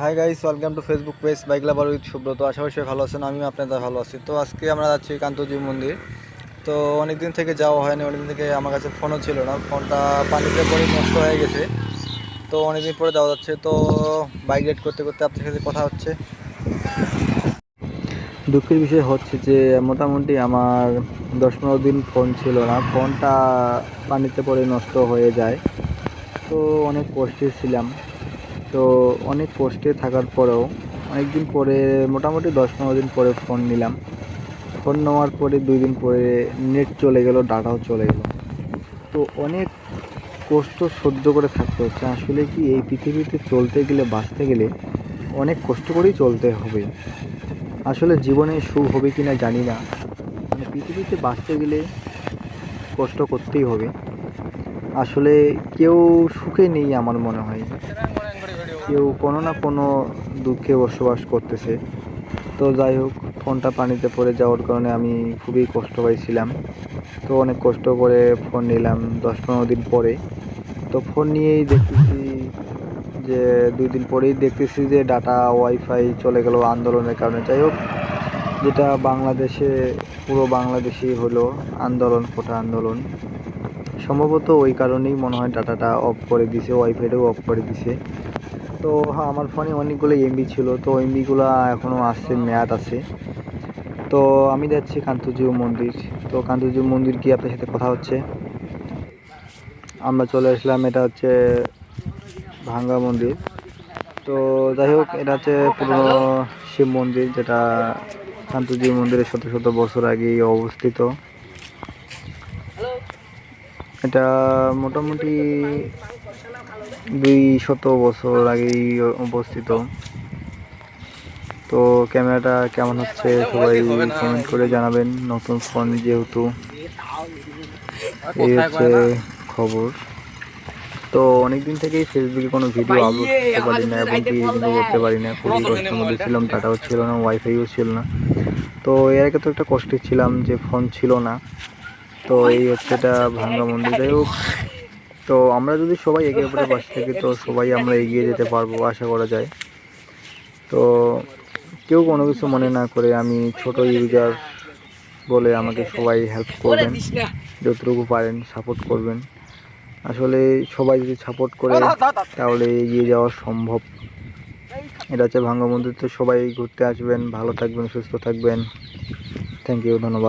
Hi guys welcome to Facebook page bike lover Subrata আশা করি ভালো আছেন, আমিও আপনাদের ভালো আছি। তো আজকে আমরা যাচ্ছি কান্তজি মন্দির। তো অনেক দিন থেকে যাওয়া হয়নি অনেক দিন থেকে আমার কাছে ফোনও ছিল না। ফোনটা পানিতে পরে নষ্ট হয়ে গেছে। তো অনেক দিন পরে যাওয়া যাচ্ছে। তো বাইক রাইড করতে করতে আপনার সাথে কথা হচ্ছে। দুঃখের বিষয় হচ্ছে যে, মোটামুটি আমার দশ পনেরো দিন ফোন ছিল না। ফোনটা পানিতে পড়ে নষ্ট হয়ে যায়। তো অনেক কষ্টে ছিলাম। তো অনেক কষ্টে থাকার পরেও অনেক দিন পরে, মোটামুটি দশ পনেরো দিন পরে ফোন নিলাম। ফোন নেওয়ার পরে দুই দিন পরে নেট চলে গেল ডাটাও চলে গেল। তো অনেক কষ্ট সহ্য করে থাকতে হচ্ছে। আসলে কি এই পৃথিবীতে চলতে গেলে, বাঁচতে গেলে অনেক কষ্ট করেই চলতে হবে। আসলে জীবনে সুখ হবে কি না জানি না। মানে পৃথিবীতে বাঁচতে গেলে কষ্ট করতেই হবে। আসলে কেউ সুখে নেই আমার মনে হয়। কেউ কোনো না কোনো দুঃখে বসবাস করতেছে। তো যাই হোক, ফোনটা পানিতে পড়ে যাওয়ার কারণে আমি খুবই কষ্ট পাইছিলাম। তো অনেক কষ্ট করে ফোন নিলাম দশ পনেরো দিন পরে। তো ফোন নিয়েই দেখতেছি যে, দুই দিন পরেই দেখতেছি যে ডাটা, ওয়াইফাই চলে গেল আন্দোলনের কারণে। যাই হোক, যেটা বাংলাদেশে, পুরো বাংলাদেশেই হলো আন্দোলন কোটা আন্দোলন। সম্ভবত ওই কারণেই মনে হয় ডাটাটা অফ করে দিছে ওয়াইফাইটাও অফ করে দিছে। তো হ্যাঁ আমার ফোনে অনেকগুলো এমবি ছিল, তো এমবিগুলো এখনও আসছে, মেয়াদ আছে। তো আমি যাচ্ছি কান্তজিউ মন্দির। তো কান্তজিউ মন্দির কি আপনার সাথে কথা হচ্ছে। আমরা চলে আসলাম, এটা হচ্ছে ভাঙ্গা মন্দির। তো যাই হোক, এটা হচ্ছে পুরনো শিব মন্দির, যেটা কান্তজিউ মন্দিরের শত শত বছর আগেই অবস্থিত। এটা মোটামুটি দুই শত বছর আগেই অবস্থিত। তো ক্যামেরাটা কেমন হচ্ছে সবাই কমেন্ট করে জানাবেন। নতুন ফোন যেহেতু, এই হচ্ছে খবর। তো অনেকদিন থেকেই ফেসবুকে কোনো ভিডিও আপলোড করতে পারি না এবং কি করতে পারি না। খুবই কষ্টের মধ্যে ছিলাম ডাটাও ছিল না ওয়াইফাইও ছিল না। তো এর আগে তো একটা কষ্টে ছিলাম যে ফোন ছিল না। তো এই হচ্ছে এটা ভাঙ্গা মন্দির। যাই হোক, তো আমরা যদি সবাই একে অপরের পাশে থাকি, তো সবাই আমরা এগিয়ে যেতে পারব আশা করা যায়। তো কেউ কোনো কিছু মনে না করে আমি ছোট ইউজার বলে আমাকে সবাই হেল্প করবেন, যতটুকু পারেন সাপোর্ট করবেন। আসলে সবাই যদি সাপোর্ট করে, তাহলে এগিয়ে যাওয়া সম্ভব। এটা হচ্ছে ভাঙ্গা মন্দির। তো সবাই ঘুরতে আসবেন, ভালো থাকবেন, সুস্থ থাকবেন। থ্যাংক ইউ ধন্যবাদ।